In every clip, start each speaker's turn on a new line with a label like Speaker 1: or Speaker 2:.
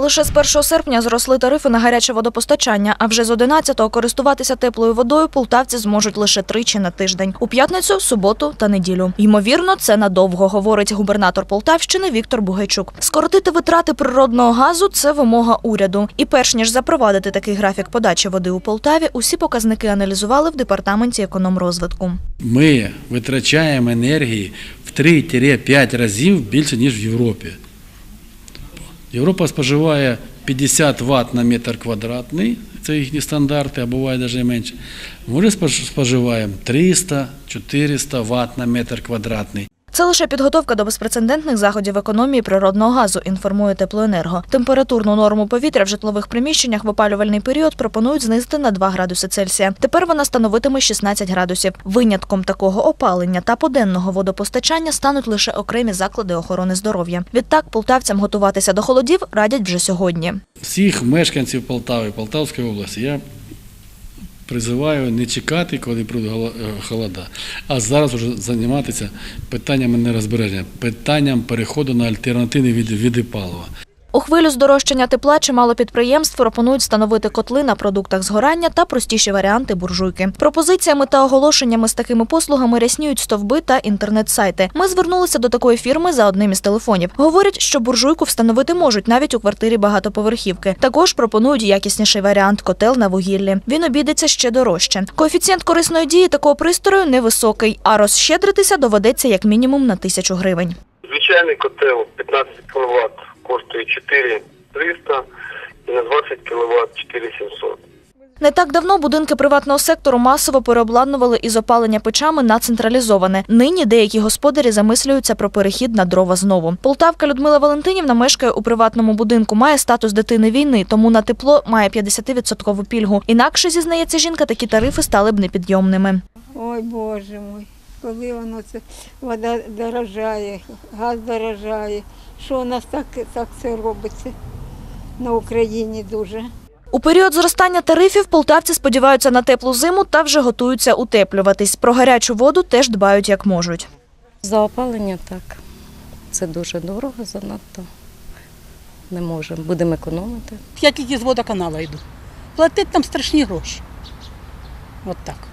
Speaker 1: Лише з 1 серпня зросли тарифи на гаряче водопостачання, а вже з 11-го користуватися теплою водою полтавці зможуть лише тричі на тиждень – у п'ятницю, суботу та неділю. Ймовірно, це надовго, говорить губернатор Полтавщини Віктор Бугайчук. Скоротити витрати природного газу – це вимога уряду. І перш ніж запровадити такий графік подачі води у Полтаві, усі показники аналізували в департаменті економрозвитку.
Speaker 2: Ми витрачаємо енергії в 3-5 разів більше, ніж в Європі. Європа споживає 50 Вт на метр квадратний, це їхні стандарти, а буває навіть менше. Ми споживаємо 300-400 Вт на метр квадратний.
Speaker 1: Це лише підготовка до безпрецедентних заходів економії природного газу, інформує Теплоенерго. Температурну норму повітря в житлових приміщеннях в опалювальний період пропонують знизити на 2 градуси Цельсія. Тепер вона становитиме 16 градусів. Винятком такого опалення та поденного водопостачання стануть лише окремі заклади охорони здоров'я. Відтак полтавцям готуватися до холодів радять вже сьогодні.
Speaker 2: Всіх мешканців Полтави, Полтавської області я призиваю не чекати, коли прийдуть е, холода, а зараз вже займатися питанням нерозбереження, питанням переходу на альтернативні види палива.
Speaker 1: Хвилю здорожчання тепла чимало підприємств пропонують встановити котли на продуктах згорання та простіші варіанти буржуйки. Пропозиціями та оголошеннями з такими послугами рясніють стовби та інтернет-сайти. Ми звернулися до такої фірми за одним із телефонів. Говорять, що буржуйку встановити можуть навіть у квартирі багатоповерхівки. Також пропонують якісніший варіант котел на вугіллі. Він обійдеться ще дорожче. Коефіцієнт корисної дії такого пристрою невисокий, а розщедритися доведеться як мінімум на тисячу гривень.
Speaker 3: Звичайний котел 15 кВт коштує 4300 і на 20 кВт 4700.
Speaker 1: Не так давно будинки приватного сектору масово переобладнували із опалення печами на централізоване. Нині деякі господарі замислюються про перехід на дрова знову. Полтавка Людмила Валентинівна мешкає у приватному будинку, має статус дитини війни, тому на тепло має 50% пільгу. Інакше, зізнається жінка, такі тарифи стали б непідйомними.
Speaker 4: Ой, Боже мой, коли воно це вода дорожає, газ дорожає. Що у нас так, так це робиться на Україні дуже?
Speaker 1: У період зростання тарифів полтавці сподіваються на теплу зиму та вже готуються утеплюватись. Про гарячу воду теж дбають як можуть.
Speaker 5: За опалення так. Це дуже дорого занадто. Не можемо. Будемо економити.
Speaker 6: Я тільки з водоканала йду. Платить там страшні гроші. От так.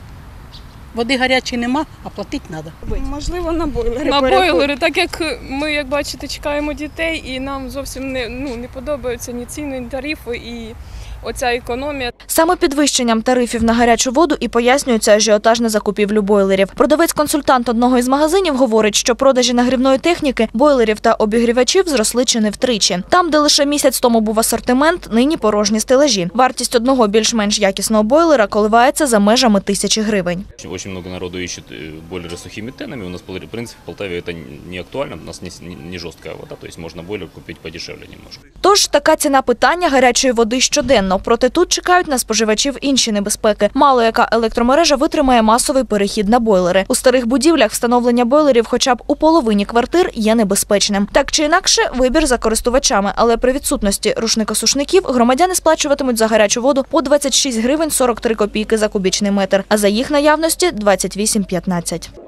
Speaker 6: Води гарячої нема, а платити треба.
Speaker 4: Можливо, на бойлери.
Speaker 7: на бойлери, так як ми, як бачите, чекаємо дітей, і нам зовсім не, ну, не подобаються ні ціни, ні тарифи і оця економія.
Speaker 1: Саме підвищенням тарифів на гарячу воду і пояснюється ажіотаж на закупівлю бойлерів. Продавець-консультант одного із магазинів говорить, що продажі нагрівної техніки, бойлерів та обігрівачів зросли чи не втричі. Там, де лише місяць тому був асортимент, нині порожні стелажі. Вартість одного більш-менш якісного бойлера коливається за межами тисячі гривень
Speaker 8: Очень- Очень много народу ищет э, бойлеры с сухими тенами. У нас, в принципе, в Полтаве это не актуально. У нас не, с- не- не жесткая вода, то есть можно бойлер купить подешевле немножко.
Speaker 1: Тож така ціна питання гарячої води щоденно. Проте тут чекають на споживачів інші небезпеки. Мало яка електромережа витримає масовий перехід на бойлери. У старих будівлях встановлення бойлерів, хоча б у половині квартир, є небезпечним. Так чи інакше, вибір за користувачами, але при відсутності рушникосушників громадяни сплачуватимуть за гарячу воду по 26 гривень 43 копійки за кубічний метр, а за їх наявності 28,15.